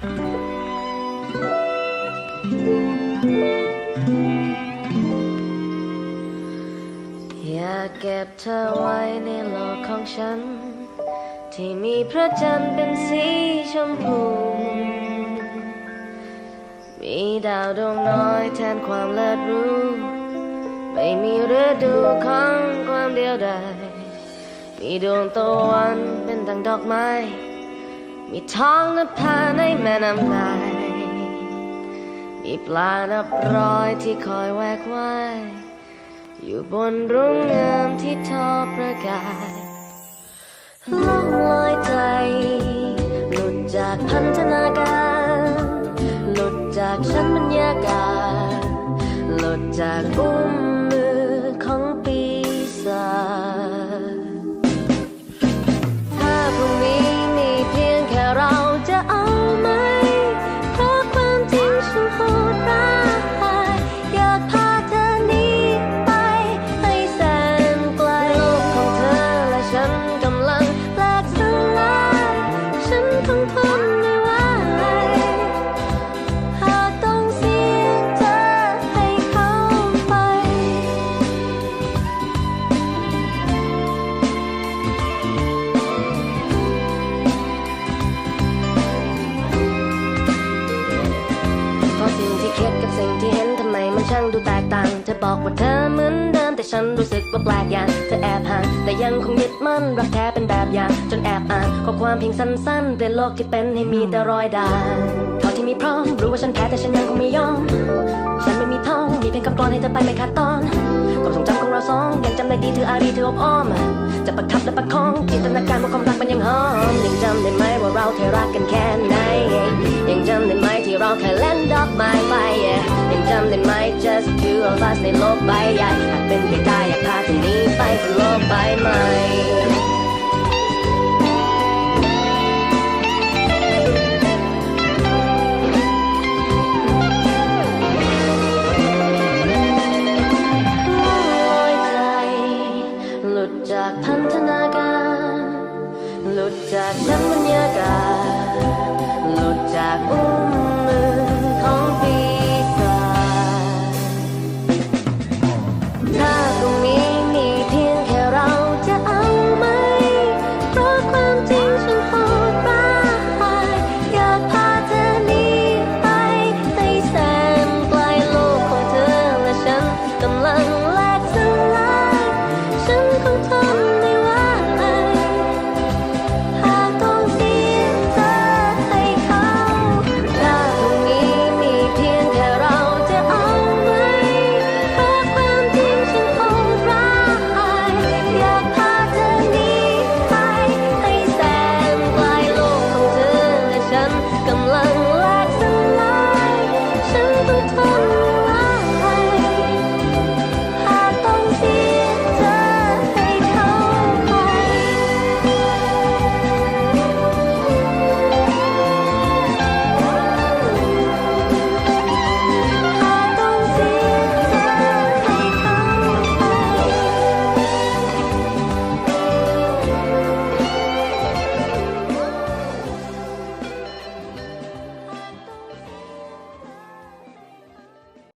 อยากเก็บเธอไว้ในโลกของฉัน ที่มีพระจันทร์เป็นสีชมพู มีดาวดวงน้อยแทนความเลิศรู้ ไม่มีฤดูของความเดียวดายมีดวงตะวันเป็นดังดอกไม้ มีท้องนภาในแม่น้ำนาย มีปลานับร้อยที่คอยแวกว่ายอยู่บนรุ่งงามที่ทอประกายล่องลอยใจ หลุดจากพันธนาการ หลุดจากชั้นบรรยากาศ หลุดจากอุ เพราะสิ่งที่คิดกับสิ่งที่เห็นทำไมมันช่างดูแตกต่างเธอบอกว่าเธอเหมือนเดิมแต่ฉันรู้สึกว่าแปลกอย่างเธอแอบห่างแต่ยังคงยึดมั่นรักแท้เป็นแบบอย่างจนแอบอ่านข้อความเพียงสั้นๆเปลี่ยนโลกที่เป็นให้มีแต่รอยด่างเท่าที่มีพร้อมรู้ว่าฉันแพ้แต่ฉันยังคงไม่ยอมฉันไม่มีทองมีเพียงคำกลอนให้เธอไปไม่ขาดตอนความทรงจำของเราสองยังจำได้ดีเธออารีเธออบอ้อมจะประคับและประคองจินตนาการว่าความรักมันยังหอมยังจำได้ไหมว่าเราเคยรักกันแค่ไหนยังจำได้ไหม เราเคยเล่นดอกไม้ไฟยังจำได้ไหม just two of us ในโลกใบใหญ่หากเป็นไปได้อยากพาเธอนี้ไปบนโลกใบใหม่ลอยใจหลุดจากพันธนาการ หลุดจากชั้นบรรยากาศ